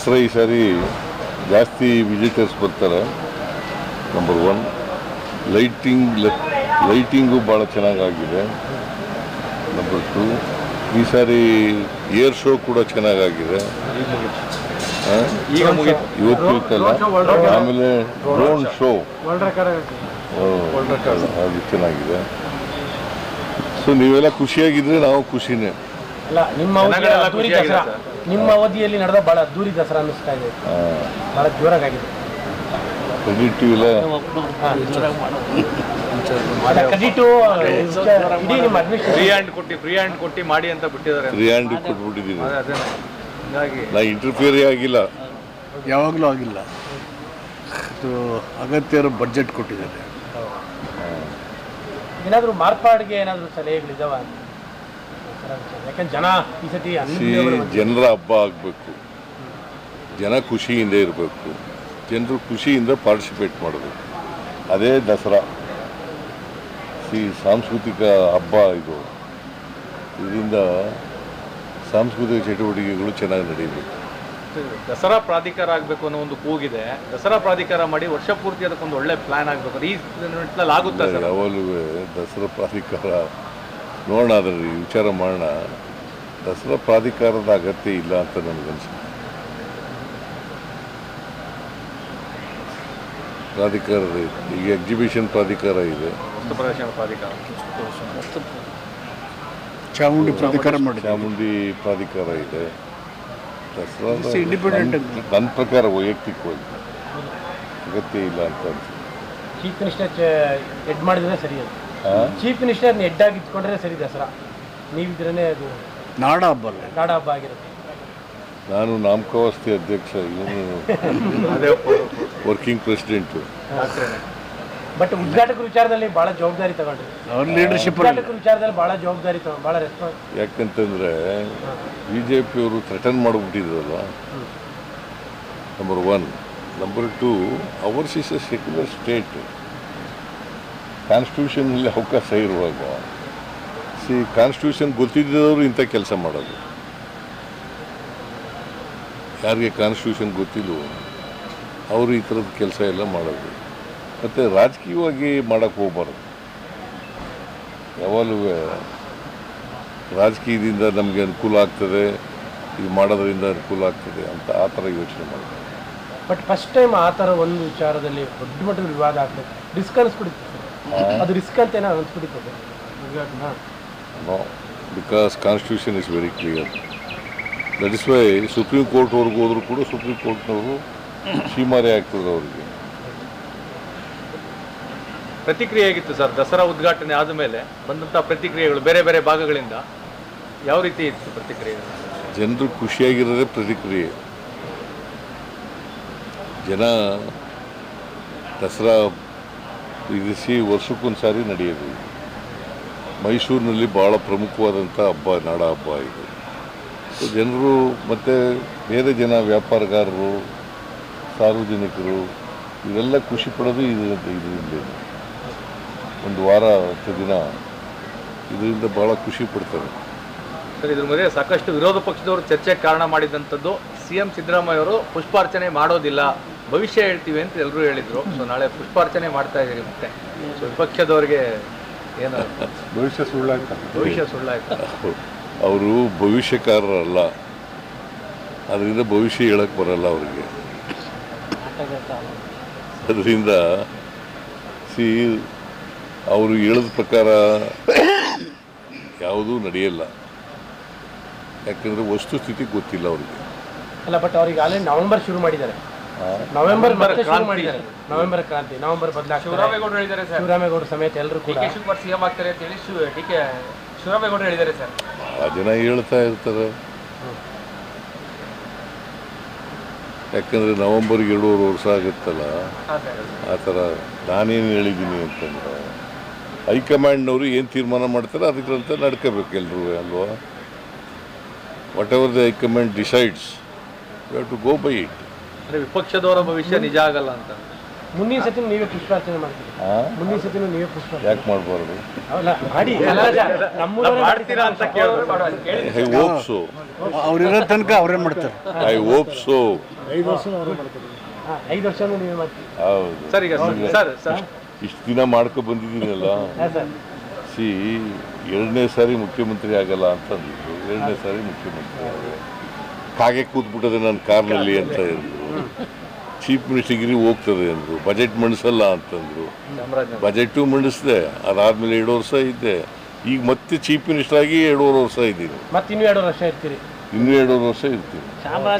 ದಸರಾ ಈ ಸಾರಿ ಜಾಸ್ತಿ ವಿಸಿಟರ್ಸ್ ಬರ್ತಾರೆ. ನಂಬರ್ ಒನ್ ಲೈಟಿಂಗ್ ಲೈಟಿಂಗು ಭಾಳ ಚೆನ್ನಾಗಾಗಿದೆ. ನಂಬರ್ ಟು ಈ ಸಾರಿ ಏರ್ ಶೋ ಕೂಡ ಚೆನ್ನಾಗಾಗಿದೆ. ಇವತ್ತು ಇತ್ತಲ್ಲ? ಆಮೇಲೆ ಡ್ರೋನ್ ಶೋ ಅದು ಚೆನ್ನಾಗಿದೆ. ಸೊ ನೀವೆಲ್ಲ ಖುಷಿಯಾಗಿದ್ರೆ ನಾವು ಖುಷಿನೇ. ಅಲ್ಲ ನಿಮ್ಮ ನಿಮ್ಮ ಅವಧಿಯಲ್ಲಿ ನಡೆದ ಬಹಳ ದೂರಿ ದಸರಾ ಅನ್ನಿಸ್ತಾ ಇದೆ. ಬಹಳ ಜೋರಾಗಿದೆ ಕ್ರೆಡಿಟ್ ಇಲ್ಲ. ಕ್ರೆಡಿಟು ಇಡೀ ನಿಮ್ಮ ಫ್ರೀ ಅಡ್ಮಿನಿಸ್ಟ್ರೇಷನ್ ಹ್ಯಾಂಡ್ ಕೊಟ್ಟು ಫ್ರೀ ಹ್ಯಾಂಡ್ ಕೊಟ್ಟು ಮಾಡಿ ಅಂತ ಬಿಟ್ಟಿದ್ದಾರೆ. ಫ್ರೀ ಹ್ಯಾಂಡ್ ಕೊಟ್ಬಿಟ್ಟಿದ್ದೀನಿ ಅದೇ ಅದೇ. ಹೀಗಾಗಿ ನಾ ಇಂಟರ್ಫಿಯರೇ ಆಗಿಲ್ಲ. ಯಾವಾಗಲೂ ಆಗಿಲ್ಲ. ಇದು ಅಗತ್ಯ ಬಜೆಟ್ ಬಡ್ಜೆಟ್ ಕೊಟ್ಟಿದ್ದಾರೆ. ಏನಾದರೂ ಮಾರ್ಪಾಡಿಗೆ ಏನಾದರೂ ಸಲಹೆಗಳಿದಾವ ಯಾಕಂದ್ರೆ ಜನ ಈ ಸತಿ ಸಿ ಅನ್ಲಿಮಿಟೆಡ್ ಜನರ ಹಬ್ಬ ಆಗಬೇಕು. ಜನ ಖುಷಿಯಿಂದ ಇರಬೇಕು. ಜನರು ಖುಷಿಯಿಂದ ಪಾರ್ಟಿಸಿಪೇಟ್ ಮಾಡಬೇಕು. ಅದೇ ದಸರಾ. ಈ ಸಾಂಸ್ಕೃತಿಕ ಹಬ್ಬ ಇದು. ಇದರಿಂದ ಸಾಂಸ್ಕೃತಿಕ ಚಟುವಟಿಕೆಗಳು ಚೆನ್ನಾಗಿ ನಡೀಬೇಕು. ದಸರಾ ಪ್ರಾಧಿಕಾರ ಆಗಬೇಕು ಅನ್ನೋ ಒಂದು ಕೂಗಿದೆ. ದಸರಾ ಪ್ರಾಧಿಕಾರ ಮಾಡಿ ವರ್ಷ ಪೂರ್ತಿ ಅದಕ್ಕೊಂದು ಒಳ್ಳೆ ಪ್ಲಾನ್ ಆಗಬೇಕು. ಈ ನಿಟ್ಟಿನಲ್ಲಿ ಆಗುತ್ತೆ ಯಾವಾಗಲೂ ದಸರಾ ಪ್ರಾಧಿಕಾರ ನೋಡೋಣ ಅದರಲ್ಲಿ ವಿಚಾರ ಮಾಡೋಣ. ದಸರಾ ಪ್ರಾಧಿಕಾರದ ಅಗತ್ಯ ಇಲ್ಲ ಅಂತ ನನಗನ್ಸುತ್ತೆ ಪ್ರಾಧಿಕಾರದ ಈಗ ಎಕ್ಸಿಬಿಷನ್ ಪ್ರಾಧಿಕಾರ ಇದೆ. ಪ್ರಾಧಿಕಾರ. ಚಾಮುಂಡಿ ಪ್ರಾಧಿಕಾರ ಮಾಡಿ ಚಾಮುಂಡಿ ಪ್ರಾಧಿಕಾರ ಇದೆ. ದಸರಾ ನನ್ನ ಪ್ರಕಾರ ವೈಯಕ್ತಿಕವಾಗಿ ಅಗತ್ಯ ಇಲ್ಲ ಅಂತ ಅನ್ಸುತ್ತೆ. ಚೀಫ್ ಮಿನಿಸ್ಟರ್ ಹೆಡ್ ಮಾಡಿದ್ರೆ ಸರಿ ಅದು? ಚೀಫ್ ಮಿನಿಸ್ಟರ್ ಹೆಡ್ ಆಗಿ ಇಟ್ಕೊಂಡ್ರೆ ಸರಿ ದಸರಾ. ನೀವಿದ್ರೇ ಅದು ನಾಡ ಹಬ್ಬ ಅಲ್ಲ ನಾಡ ಹಬ್ಬ ಆಗಿರುತ್ತೆ. ನಾನು ನಾಮಕಾವಸ್ತಿ ಅಧ್ಯಕ್ಷ ಇವನು ವರ್ಕಿಂಗ್ ಪ್ರೆಸಿಡೆಂಟು ಬಟ್ ಉದ್ಘಾಟಕ ವಿಚಾರದಲ್ಲಿ ಬಹಳ ಜವಾಬ್ದಾರಿ ತಗೊಂಡ್ರಿ. ಲೀಡರ್ಶಿಪ್ ಉದ್ಘಾಟಕ ವಿಚಾರದಲ್ಲಿ ಬಹಳ ಜವಾಬ್ದಾರಿ ತಗೊಂಡು ಬಹಳ ರೆಸ್ಪಾನ್ಸ್ ಯಾಕಂತಂದ್ರೆ ಬಿ ಜೆ ಪಿಯವರು threaten ಮಾಡಿಬಿಟ್ಟಿದ್ರಲ್ಲ number one number two ours is a secular state ಕಾನ್ಸ್ಟಿಟ್ಯೂಷನಲ್ಲಿ ಅವಕಾಶ ಇರುವಾಗ ಸಿ ಕಾನ್ಸ್ಟಿಟ್ಯೂಷನ್ ಗೊತ್ತಿದ್ದವರು ಇಂಥ ಕೆಲಸ ಮಾಡೋದು. ಯಾರಿಗೆ ಕಾನ್ಸ್ಟಿಟ್ಯೂಷನ್ ಗೊತ್ತಿಲ್ವೋ ಅವರು ಈ ಥರದ ಕೆಲಸ ಎಲ್ಲ ಮಾಡೋದು. ಮತ್ತು ರಾಜಕೀಯವಾಗಿ ಮಾಡೋಕ್ಕೆ ಹೋಗ್ಬಾರ್ದು. ಯಾವಾಗಲೂ ರಾಜಕೀಯದಿಂದ ನಮಗೆ ಅನುಕೂಲ ಆಗ್ತದೆ, ಇದು ಮಾಡೋದರಿಂದ ಅನುಕೂಲ ಆಗ್ತದೆ ಅಂತ ಆ ಥರ ಯೋಚನೆ ಮಾಡ್ತಾರೆ ಬಟ್ ಫಸ್ಟ್ ಟೈಮ್ ಆ ಥರ ಒಂದು ವಿಚಾರದಲ್ಲಿ ದೊಡ್ಡ ಮಟ್ಟದ ವಿವಾದ ಆಗ್ತದೆ. ಡಿಸ್ಕನ್ಸ್ ಅನಿಸ್ಬಿಡುತ್ತೆ ಅದು ರಿಸ್ಕ್ ಅಂತ ಏನೋ ಅನ್ಸ್ಬಿಟ್ಟಿತ್ತು ಉದ್ಘಾಟನಾ no because constitution is very clear that is why supreme ಕೋರ್ಟ್ವರೆಗೂ ಹೋದರೂ ಕೂಡ ಸುಪ್ರೀಂ ಕೋರ್ಟ್ನವರು ಸೀಮಾರೆ ಆಗ್ತದೆ ಅವರಿಗೆ. ಪ್ರತಿಕ್ರಿಯೆ ಆಗಿತ್ತು ಸರ್? ದಸರಾ ಉದ್ಘಾಟನೆ ಆದ ಮೇಲೆ ಬಂದಂಥ ಪ್ರತಿಕ್ರಿಯೆಗಳು ಬೇರೆ ಬೇರೆ ಭಾಗಗಳಿಂದ ಯಾವ ರೀತಿ ಇತ್ತು ಪ್ರತಿಕ್ರಿಯೆ? ಜನರು ಖುಷಿಯಾಗಿರೋದೇ ಪ್ರತಿಕ್ರಿಯೆ. ಜನ ದಸರಾ ಇರಿಸಿ ವರ್ಷಕ್ಕೊಂದು ಸಾರಿ ನಡೆಯೋದು. ಮೈಸೂರಿನಲ್ಲಿ ಭಾಳ ಪ್ರಮುಖವಾದಂಥ ಹಬ್ಬ, ನಾಡ ಹಬ್ಬ ಇದು. ಜನರು ಮತ್ತು ಬೇರೆ ಜನ ವ್ಯಾಪಾರಗಾರರು, ಸಾರ್ವಜನಿಕರು, ಇವೆಲ್ಲ ಖುಷಿ ಪಡೋದು ಇದರಿಂದ ಇದರಿಂದ. ಒಂದು ವಾರ ಹತ್ತು ದಿನ ಇದರಿಂದ ಭಾಳ ಖುಷಿ ಪಡ್ತಾರೆ. ಸರ್, ಇದ್ರ ಮೇಲೆ ಸಾಕಷ್ಟು ವಿರೋಧ ಪಕ್ಷದವರು ಚರ್ಚೆಗೆ ಕಾರಣ ಮಾಡಿದಂಥದ್ದು ಸಿ ಎಂ ಸಿದ್ದರಾಮಯ್ಯ ಅವರು ಪುಷ್ಪಾರ್ಚನೆ ಮಾಡೋದಿಲ್ಲ. ಭವಿಷ್ಯ ಹೇಳ್ತೀವಿ ಅಂತ ಎಲ್ಲರೂ ಹೇಳಿದರು. ಸೊ ನಾಳೆ ಪುಷ್ಪಾರ್ಚನೆ ಮಾಡ್ತಾ ಇದ್ದೀವಿ ಮತ್ತೆ. ಸೊ ವಿಪಕ್ಷದವ್ರಿಗೆ ಏನು ಭವಿಷ್ಯ ಸುಳ್ಳಾಯ್ತು? ಭವಿಷ್ಯ ಸುಳ್ಳಾಯ್ತು? ಅವರು ಭವಿಷ್ಯಕಾರರಲ್ಲ. ಅದರಿಂದ ಭವಿಷ್ಯ ಹೇಳಕ್ಕೆ ಬರಲ್ಲ ಅವರಿಗೆ. ಅದರಿಂದ ಸಿ ಅವರು ಹೇಳಿದ ಪ್ರಕಾರ ಯಾವುದೂ ನಡೆಯಲ್ಲ. ಯಾಕಂದರೆ ವಸ್ತುಸ್ಥಿತಿ ಗೊತ್ತಿಲ್ಲ ಅವರಿಗೆ. ಅಲ್ಲ ಬಟ್ ಅವ್ರಿಗೆ ಆಲ್ರೆಡಿ ನವೆಂಬರ್ ಶುರು ಮಾಡಿದ್ದಾರೆ. ನವೆಂಬರ್ ಮತ್ತೆ ಶುರು ಮಾಡಿದ್ದಾರೆ. ನವೆಂಬರ್ ಕ್ರಾಂತಿ ನವೆಂಬರ್ ಬದಲಾಗ್ತಾರೆ. ಶಿವರಾಮೇಗೌಡರು ಹೇಳಿದ್ದಾರೆ ಸರ್. ಶಿವರಾಮೇಗೌಡ ಸಮೇತ ಎಲ್ಲರೂ ಕೂಡ. ಶಿವಕುಮಾರ್ ಸಿಎಂ ಆಗ್ತಾರೆ ಅಂತ ಹೇಳಿ ಶಿವ ಡಿ ಕೆ ಶಿವರಾಮೇಗೌಡರು ಹೇಳಿದ್ದಾರೆ ಸರ್. ಆ ಜನ ಹೇಳ್ತಾ ಇರ್ತಾರೆ. ಯಾಕಂದ್ರೆ ನವೆಂಬರ್ ಎರಡೂವರೆ ವರ್ಷ ಆಗುತ್ತಲ್ಲ? ಆ ಥರ ನಾನೇನು ಹೇಳಿದ್ದೀನಿ ಅಂತಂದ್ರೆ ಹೈಕಮಾಂಡ್ನವರು ಏನು ತೀರ್ಮಾನ ಮಾಡ್ತಾರೆ ಅದಕ್ಕಂತ ನಡ್ಕೋಬೇಕು ಎಲ್ಲರೂ ಅಲ್ವಾ? Whatever the high command decides you have to go by it ಅಂದರೆ ವಿಪಕ್ಷದವರ ಭವಿಷ್ಯ ನಿಜ ಆಗಲ್ಲ ಅಂತ. ಮುಂದಿನ ಸತಿ ನೀವೇ ಪುಷ್ಪಾರ್ಚನೆ ಮಾಡ್ತೀರಿ? ಮುಂದಿನ ಸತಿ ನೀವೇ ಪುಷ್ಪಾರ್ಚನೆ ಯಾಕೆ ಮಾಡಬಾರ್ದು? ಅಲ್ಲ ಮಾಡಿ. ಮಾಡ್ತೀರಾ ಅಂತ ಕೇಳಿದ್ರು ಐ ಹೋಪ್ ಸೊ ಅವ್ರಿರೋ ತನಕ ಅವರೇ ಮಾಡ್ತಾರೆ. ಐ ಹೋಪ್ ಸೊ ಹಾ, ಐದು ವರ್ಷನೂ ನೀವೇ ಮಾಡ್ತೀರಿ. ಹೌದು. ಸರ್ ಈಗ ಸರ್ ಸರ್. ಇಷ್ಟು ದಿನ ಮಾಡ್ಕೊ ಬಂದಿದ್ದೀನಲ್ಲ. ಹಾ ಸರ್. ಸಿ ಎರಡನೇ ಸಾರಿ ಮುಖ್ಯಮಂತ್ರಿ ಆಗಲ್ಲ ಅಂತ ಅಂದಿದ್ರು ಎರಡನೇ ಸಾರಿ ಮುಖ್ಯಮಂತ್ರಿ ಆಗೇ ಕಾಗೆ ಕೂತ್ಬಿಟ್ಟದೆ ನನ್ನ ಕಾರ್ನಲ್ಲಿ ಅಂತ ಹೇಳಿದ್ರು ಚೀಫ್ ಮಿನಿಸ್ಟರ್ಗಿರಿ ಹೋಗ್ತದೆ ಅಂದರು. ಬಜೆಟ್ ಮಂಡಿಸಲ್ಲ ಅಂತಂದರು. ಬಜೆಟ್ ಬಜೆಟು ಮಂಡಿಸಿದೆ. ಅದಾದಮೇಲೆ ಎರಡು ವರ್ಷ ಇದ್ದೆ ಈಗ ಮತ್ತೆ ಚೀಫ್ ಮಿನಿಸ್ಟರ್ ಆಗಿ ಎರಡೂವರೆ ವರ್ಷ ಇದ್ದೀನಿ. ಮತ್ತೆ ಇನ್ನೂ ಎರಡು ವರ್ಷ ಇರ್ತೀರಿ? ಇನ್ನೂ ಎರಡೂವರೆ ವರ್ಷ ಇರ್ತೀನಿ.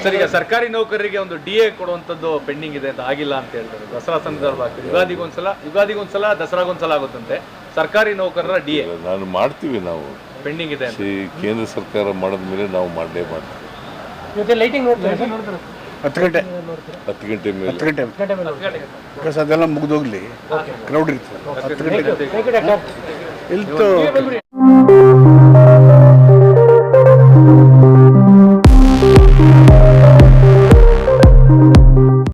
ಸರ್ ಈಗ ಸರ್ಕಾರಿ ನೌಕರರಿಗೆ ಒಂದು ಡಿ ಎ ಕೊಡುವಂತದ್ದು ಪೆಂಡಿಂಗ್ ಇದೆ ಅಂತ ಆಗಿಲ್ಲ ಅಂತ ಹೇಳ್ತಾರೆ. ದಸರಾ ಸಂದರ್ಭ ಯುಗಾದಿಗೊಂದ್ಸಲ ಯುಗಾದಿಗೊಂದ್ಸಲ ದಸರಾಗೊಂದ್ಸಲ ಆಗುತ್ತಂತೆ. ಸರ್ಕಾರಿ ನೌಕರರ ಡಿ ಎ ನಾನು ಮಾಡ್ತೀವಿ ನಾವು. ಪೆಂಡಿಂಗ್ ಇದೆ ಅಂತ. ಸಿ ಕೇಂದ್ರ ಸರ್ಕಾರ ಮಾಡಿದ ಮೇಲೆ ನಾವು ಮಾಡಲೇ ಮಾಡ್ತೀವಿ ಇವತ್ತು ಲೈಟಿಂಗ್ ನೋಡ್ತೀರಾ? ಹತ್ತು ಗಂಟೆ. ಹತ್ತು ಗಂಟೆ ಮೇಲೆ. ಹತ್ತು ಗಂಟೆ. ಗಂಟೆ ಮೇಲೆ. ನೋಡ್ತೀರಾ? ಬಿಕಾಸ್ ಅದೆಲ್ಲ ಮುಗಿದೋಗ್ಲಿ. ಕ್ರೌಡ್ ಇರ್ತದೆ. ಹತ್ತು ಗಂಟೆ. ಇಲ್ತು.